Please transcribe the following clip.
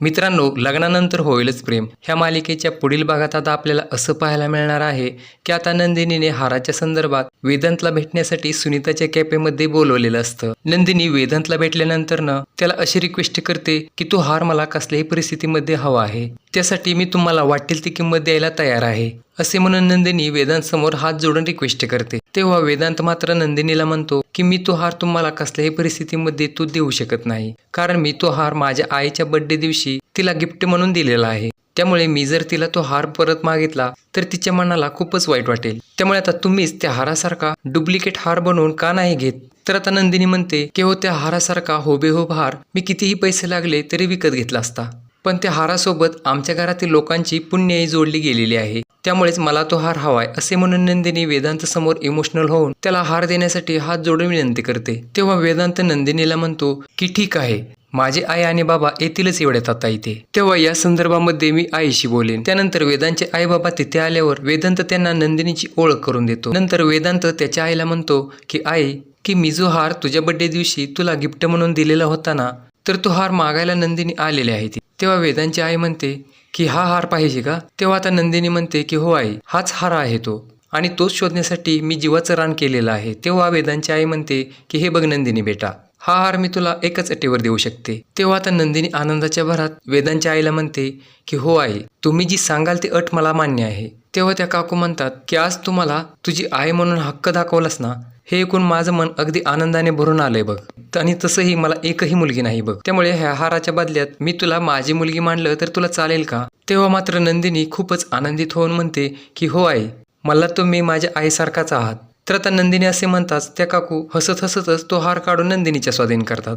मित्रांनो लग्नानंतर होईलच प्रेम. ह्या मालिकेच्या पुढील भागात आता आपल्याला असं पाहायला मिळणार आहे की आता नंदिनीने हाराच्या संदर्भात वेदांतला भेटण्यासाठी सुनीताच्या कॅफेमध्ये बोलवलेलं असतं. नंदिनी वेदांतला भेटल्यानंतर ना त्याला अशी रिक्वेस्ट करते की तो हार मला कसल्याही परिस्थितीमध्ये हवा आहे. त्यासाठी मी तुम्हाला वाटेल ती किंमत द्यायला तयार आहे. असे म्हणून नंदिनी वेदांत समोर हात जोडून रिक्वेस्ट करते. तेव्हा वेदांत मात्र नंदिनीला म्हणतो की मी तो हार तुम्हाला कसल्याही परिस्थितीमध्ये तू देऊ शकत नाही. कारण मी तो हार माझ्या आईच्या बर्थडे दिवशी तिला गिफ्ट म्हणून दिलेला आहे. त्यामुळे मी जर तिला तो हार परत मागितला तर तिच्या मनाला खूपच वाईट वाटेल. त्यामुळे आता तुम्हीच त्या हारासारखा डुप्लिकेट हार बनवून का नाही घेत? तर आता नंदिनी म्हणते की हो त्या हारासारखा होबेहोब हार मी कितीही पैसे लागले तरी विकत घेतला असता. पण त्या हारासोबत आमच्या घरातील लोकांची पुण्यही जोडली गेलेली आहे. त्यामुळेच मला तो हार हवाय असे म्हणून नंदिनी वेदांत समोर इमोशनल होऊन त्याला हार देण्यासाठी हात जोडून विनंती करते. तेव्हा वेदांत नंदिनीला म्हणतो की ठीक आहे. माझे आई आणि बाबा येतीलच एवढ्यात आता इथे. तेव्हा या संदर्भामध्ये मी आईशी बोलेन. त्यानंतर वेदांचे आई बाबा तिथे आल्यावर वेदांत त्यांना नंदिनीची ओळख करून देतो. नंतर वेदांत त्याच्या आईला म्हणतो की आई की मी जो हार तुझ्या बर्थडे दिवशी तुला गिफ्ट म्हणून दिलेला होता ना तर तो हार मागायला नंदिनी आलेले आहे ती. तेव्हा वेदांची आई म्हणते की हा हार पाहिजे का? तेव्हा आता नंदिनी म्हणते की हो आई हाच हार आहे तो. आणि तोच शोधण्यासाठी मी जीवाचं रान केलेलं आहे. तेव्हा वेदांची आई म्हणते की हे बघ नंदिनी बेटा हा हार मी तुला एकच अटीवर देऊ शकते. तेव्हा आता नंदिनी आनंदाच्या भरात वेदांच्या आईला म्हणते की हो आई तुम्ही जी सांगाल ती अट मला मान्य आहे. तेव्हा त्या काकू म्हणतात की आज तुम्हाला तुझी आई म्हणून हक्क दाखवलास ना हे ऐकून माझं मन अगदी आनंदाने भरून आलंय बघ. आणि तसंही मला एकही मुलगी नाही बघ. त्यामुळे ह्या हाराच्या बदल्यात मी तुला माझी मुलगी मानलं तर तुला चालेल का? तेव्हा मात्र नंदिनी खूपच आनंदित होऊन म्हणते की हो आई मला तुम्ही माझ्या आईसारखाच आहात. तर आता नंदिनी असे म्हणताच त्या काकू हसत हसतच तो हार काढून नंदिनीच्या स्वाधीन करतात.